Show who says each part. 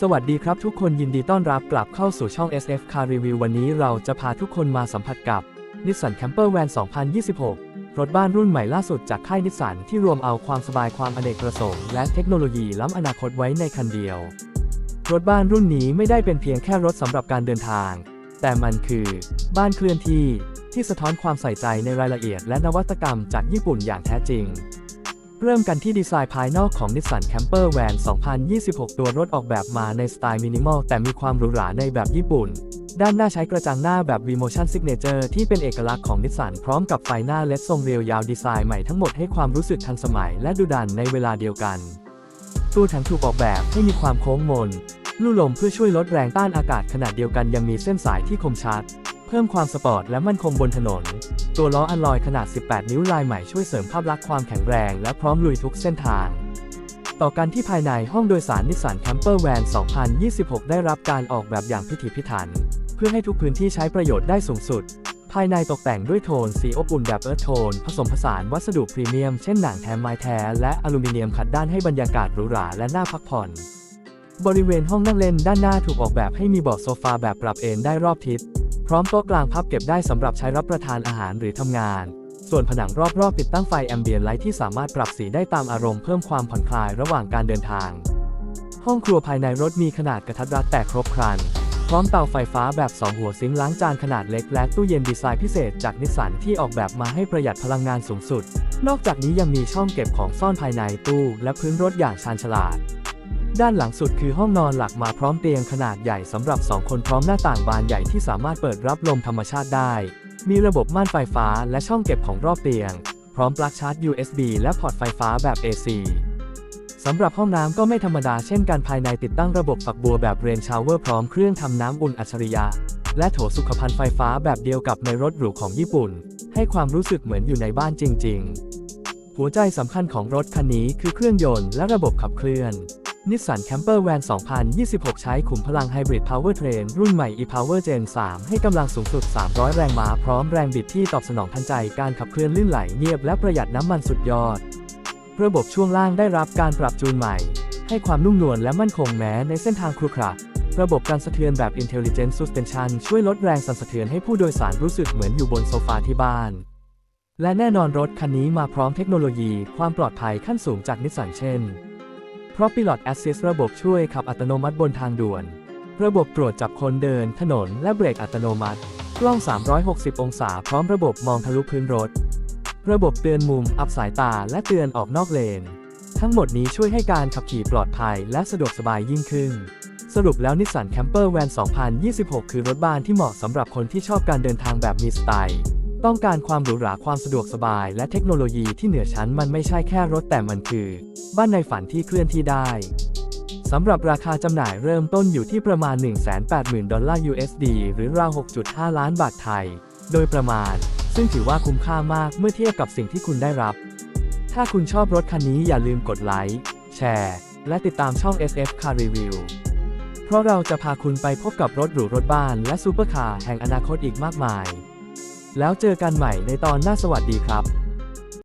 Speaker 1: สวัสดีครับทุกคนยินดีต้อนรับกลับเข้าสู่ช่อง SF Car Review วันนี้เราจะพาทุกคนมาสัมผัสกับ Nissan Camper Van 2026 รถบ้านรุ่นใหม่ล่าสุดจากค่ายนิสสันที่รวมเอาความสบายความอเนกประสงค์ และเทคโนโลยีล้ำอนาคตไว้ในคันเดียว รถบ้านรุ่นนี้ไม่ได้เป็นเพียงแค่รถสำหรับการเดินทาง แต่มันคือ บ้านเคลื่อนที่ที่สะท้อนความใส่ใจในรายละเอียดและนวัตกรรมจากญี่ปุ่นอย่างแท้จริง เริ่มกันที่ดีไซน์ภายนอกของ Nissan Camper Van 2026 ตัวรถออกแบบมาในสไตล์มินิมอลแต่มีความหรูหราในแบบญี่ปุ่น ด้านหน้าใช้กระจังหน้าแบบ V-Motion Signature ที่เป็นเอกลักษณ์ของ Nissan พร้อมกับไฟหน้าเลดทรงเรียวยาวดีไซน์ใหม่ทั้งหมดให้ความรู้สึกทันสมัยและดุดันในเวลาเดียวกันตัวถังถูกออกแบบให้มีความโค้งมน ลู่ลมเพื่อช่วยลดแรงต้านอากาศขนาดเดียวกันยังมีเส้นสายที่คมชัด เพิ่มความสปอร์ตและมั่นคงบนถนน ตัวล้ออัลลอยขนาด 18 นิ้วลายใหม่ช่วยเสริมภาพลักษณ์ความแข็งแรงและพร้อมลุยทุกเส้นทาง ต่อกันที่ภายในห้องโดยสารนิสสันแคมเปอร์แวน 2026 ได้รับการออกแบบอย่างพิถีพิถัน เพื่อให้ทุกพื้นที่ใช้ประโยชน์ได้สูงสุด ภายในตกแต่งด้วยโทนสีอบอุ่นแบบเอิร์ธโทน ผสมผสานวัสดุพรีเมียม เช่นหนังแท้ไม้แท้และอลูมิเนียมขัดด้านให้บรรยากาศหรูหราและน่าพักผ่อน บริเวณห้องนั่งเล่นด้านหน้าถูกออกแบบให้มีเบาะโซฟาแบบปรับเอนได้รอบทิศ พร้อมโต๊ะกลางพับเก็บได้สำหรับใช้รับประทานอาหารหรือทำงาน ส่วนผนังรอบๆ ติดตั้งไฟแอมเบียนไลท์ที่สามารถปรับสีได้ตามอารมณ์เพิ่มความผ่อนคลายระหว่างการเดินทาง ห้องครัวภายในรถมีขนาดกระทัดรัดแต่ครบครัน พร้อมเตาไฟฟ้าแบบ 2 หัวซิงค์ล้างจานขนาดเล็กและตู้เย็นดีไซน์พิเศษจากนิสสันที่ออกแบบมาให้ประหยัดพลังงานสูงสุด นอกจากนี้ยังมีช่องเก็บของซ่อนภายในตู้และพื้นรถอย่างชาญฉลาด ด้านหลังสุดคือห้องนอนหลักมาพร้อมเตียงขนาดใหญ่สำหรับ 2 คนพร้อมหน้าต่างบานใหญ่ที่สามารถเปิดรับลมธรรมชาติได้ มีระบบม่านไฟฟ้าและช่องเก็บของรอบเตียง พร้อมปลั๊กชาร์จ USB และพอร์ตไฟฟ้าแบบ AC สำหรับห้องน้ำก็ไม่ธรรมดาเช่นกันภายในติดตั้งระบบฝักบัวแบบเรนชาวเวอร์พร้อมเครื่องทำน้ำอุ่นอัจฉริยะ และโถสุขภัณฑ์ไฟฟ้าแบบเดียวกับในรถหรูของญี่ปุ่น ให้ความรู้สึกเหมือนอยู่ในบ้านจริง ๆ หัวใจสำคัญของรถคันนี้คือเครื่องยนต์และระบบขับเคลื่อน นิสสันแคมเปอร์แวน2026 ใช้ขุมพลังไฮบริดพาวเวอร์เทรนรุ่นใหม่ e-Power Gen 3 ให้กำลังสูงสุด 300 แรงม้าพร้อมแรงบิดที่ตอบสนองทันใจการขับเคลื่อนลื่นไหลเงียบและประหยัดน้ำมันสุดยอด ระบบช่วงล่างได้รับการปรับจูนใหม่ ให้ความนุ่มนวลและมั่นคงแม้ในเส้นทางครุขระระบบการสะเทือนแบบ Intelligent Suspension ช่วยลดแรงสั่นสะเทือนให้ผู้โดยสารรู้สึกเหมือนอยู่บนโซฟาที่บ้านและแน่นอนรถคันนี้มาพร้อมเทคโนโลยีความปลอดภัยขั้นสูงจากนิสสันเช่น เพราะ Pilot Assist ระบบช่วยขับอัตโนมัติบนทางด่วน ระบบตรวจจับคนเดินถนนและเบรกอัตโนมัติ กล้อง 360 องศาพร้อมระบบมองทะลุพื้นรถ ระบบเตือนมุม อับสายตา และเตือนออกนอกเลน ทั้งหมดนี้ช่วยให้การขับขี่ปลอดภัยและสะดวกสบายยิ่งขึ้น สรุปแล้วนิสสันแคมเปอร์แวน2026 คือรถบ้านที่เหมาะสำหรับคนที่ชอบการเดินทางแบบมีสไตล์ ต้องการความหรูหราความสะดวกสบาย และเทคโนโลยีที่เหนือชั้นมันไม่ใช่แค่รถแต่มันคือ บ้านในฝันที่เคลื่อนที่ได้สำหรับราคาจำหน่ายเริ่มต้นอยู่ที่ประมาณ 180,000 ดอลลาร์ USD หรือราว 6.5 ล้านบาทไทย โดยประมาณ ซึ่งถือว่าคุ้มค่ามากเมื่อเทียบกับสิ่งที่คุณได้รับ ถ้าคุณชอบรถคันนี้อย่าลืมกดไลค์ แชร์ และติดตามช่อง SF Car Review เพราะเราจะพาคุณไปพบกับรถหรูรถบ้านและซูเปอร์คาร์แห่งอนาคตอีกมากมาย แล้วเจอกันใหม่ในตอนหน้าสวัสดีครับ